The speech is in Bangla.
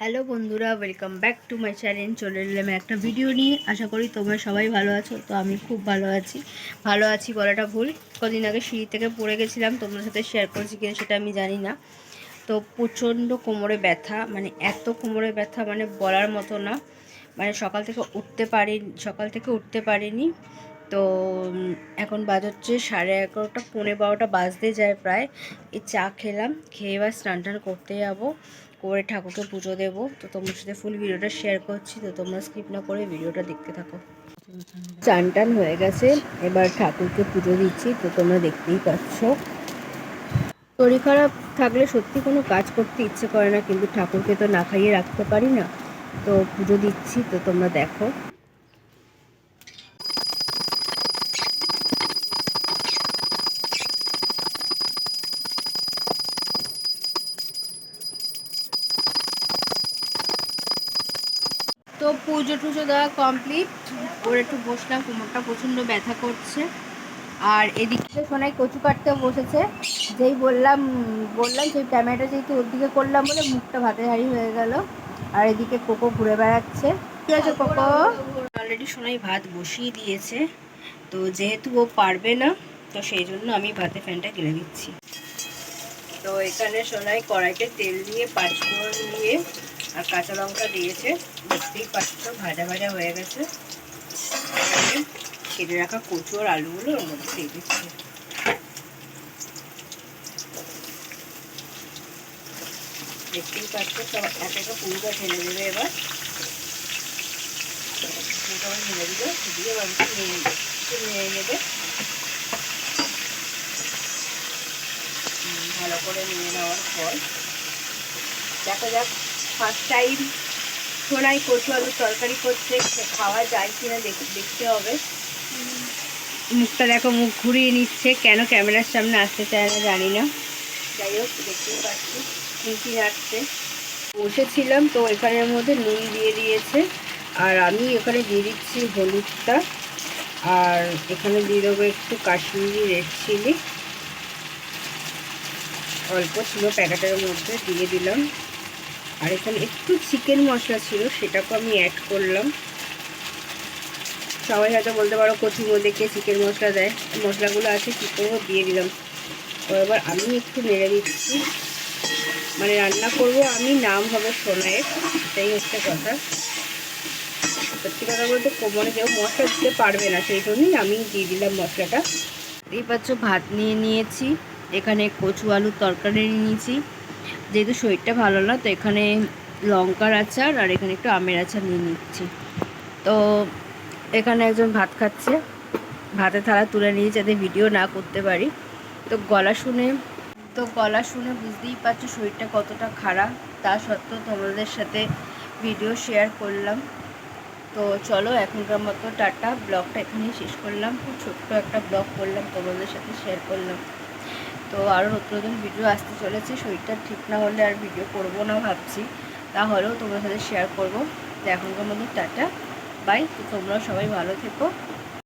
হ্যালো বন্ধুরা welcome back to my channel চলে এলাম একটা ভিডিও নিয়ে। আশা করি তোমরা সবাই ভালো আছো। তো আমি খুব ভালো আছি। ভালো আছি বলাটা ভুল। কদিন আগে সিঁড়ি থেকে পড়ে গেছিলাম, তোমাদের সাথে শেয়ার করেছি কিনা সেটা আমি জানি না। তো প্রচণ্ড কোমরে ব্যথা মানে এত কোমরে ব্যথা মানে বলার মতো না। মানে সকাল থেকে উঠতে পারি সকাল থেকে উঠতে পারিনি। তো এখন বাজ হচ্ছে সাড়ে এগারোটা, পৌনে বারোটা বাজতে যায় প্রায়। এই চা খেলাম, খেয়ে এবার স্নান টান করতে যাব। করে ঠাকুরকে পুজো দেবো। তো তোমার সাথে ফুল ভিডিওটা শেয়ার করছি, তো তোমরা স্কিপ না করে ভিডিওটা দেখতে থাকো। চান টান হয়ে গেছে, এবার ঠাকুরকে পুজো দিচ্ছি, তো তোমরা দেখতেই পাচ্ছ। শরীর খারাপ থাকলে সত্যি কোনো কাজ করতে ইচ্ছে করে না, কিন্তু ঠাকুরকে তো না খাইয়ে রাখতে পারি না। তো পুজো দিচ্ছি, তো তোমরা দেখো। তো পুজো টুজো দেওয়া কমপ্লিট ওর একটু বসলাম, কোমরটা প্রচণ্ড ব্যথা করছে। আর এদিকে সোনাই কচু কাটতে বসেছে। যেই বললাম বললাম সেই ক্যামেরাটা যেহেতু ওর দিকে করলাম বলে মুখটা ভাতে হারি হয়ে গেল। আর এদিকে কোকো ঘুরে বেড়াচ্ছে। ঠিক আছে কোকো? অলরেডি সোনাই ভাত বসিয়ে দিয়েছে। তো যেহেতু ও পারবে না, তো সেই জন্য আমি ভাতে ফ্যানটা গেলে দিচ্ছি। তো এখানে সোনাই কড়াইতে তেল দিয়ে পাঁচফোড়ন দিয়ে আর কাঁচা লঙ্কা দিয়েছে। দেখতেই পাচ্ছ ভাজা ভাজা হয়ে গেছে। কেটে রাখা কচু আর আলুগুলো ওর মধ্যে দিয়ে দিচ্ছি। দেখতেই পাচ্ছ সব এক একটা পুরোটা ঢেলে দেবে এবার। পুরোটা ঢেলে দিলে দিয়ে এবার নিয়ে নিয়ে নেবে। ভালো করে নিয়ে নেওয়ার পর দেখা যাক ফার্স্ট টাইম সোনাই কচু আলুর তরকারি করছে খাওয়া যায় কিনা দেখ- দেখতে হবে। মুখটা দেখো, মুখ ঘুরিয়ে নিচ্ছে। কেন ক্যামেরার সামনে আসতে চায় না জানি না। যাই হোক, দেখতেই পাচ্ছি। মিষ্টি নাড়ছে বসেছিলাম তো এখানের মধ্যে নুন দিয়ে দিয়েছে। আর আমি এখানে দিয়ে দিচ্ছি হলুদটা। আর এখানে দিয়ে দেবো একটু কাশ্মীরি রেড চিলি। অল্প ছিল প্যাকেটের মধ্যে, দিয়ে দিলাম। আর এখানে একটু চিকেন মশলা ছিল সেটাকে আমি অ্যাড করলাম। সবাই হয়তো বলতে পারো কচুর মধ্যে কে চিকেন মশলা দেয়। মশলাগুলো আছে, কী করব, দিয়ে দিলাম। এবার আমি একটু নেড়ে দিচ্ছি। মানে রান্না করব আমি, নাম হবে সোনায়ের সেটাই হচ্ছে কথা। সত্যি কথা বলতে কোমরে কেউ মশলা দিতে পারবে না, সেই জন্যই আমি দিয়ে দিলাম মশলাটা। এই পাচ্ছ, ভাত নিয়ে নিয়েছি। এখানে কচু আলুর তরকারি নিয়েছি। যেহেতু শরীরটা ভালো না, তো এখানে লঙ্কার আচার আর এখানে একটু আমের আচার নিয়ে নিচ্ছি। তো এখানে একজন ভাত খাচ্ছে। ভাতে থালা তুলে নিয়ে যাতে ভিডিও না করতে পারি। তো গলা শুনে, তো গলা শুনে বুঝতেই পারছ শরীরটা কতটা খারাপ। তা সত্ত্বেও তোমাদের সাথে ভিডিও শেয়ার করলাম। তো চলো এখনকার মতো টাটা। ব্লগটা এখানেই শেষ করলাম। খুব ছোট্ট একটা ব্লগ করলাম, তোমাদের সাথে শেয়ার করলাম। তো আরও নতুন নতুন ভিডিও আসতে চলেছে। শরীরটা ঠিক না হলে আর ভিডিও করব না ভাবছি। তাহলেও তোমার সাথে শেয়ার করব। তো এখনকার মধ্যে টাটা। বাই তোমরাও সবাই ভালো থেকো।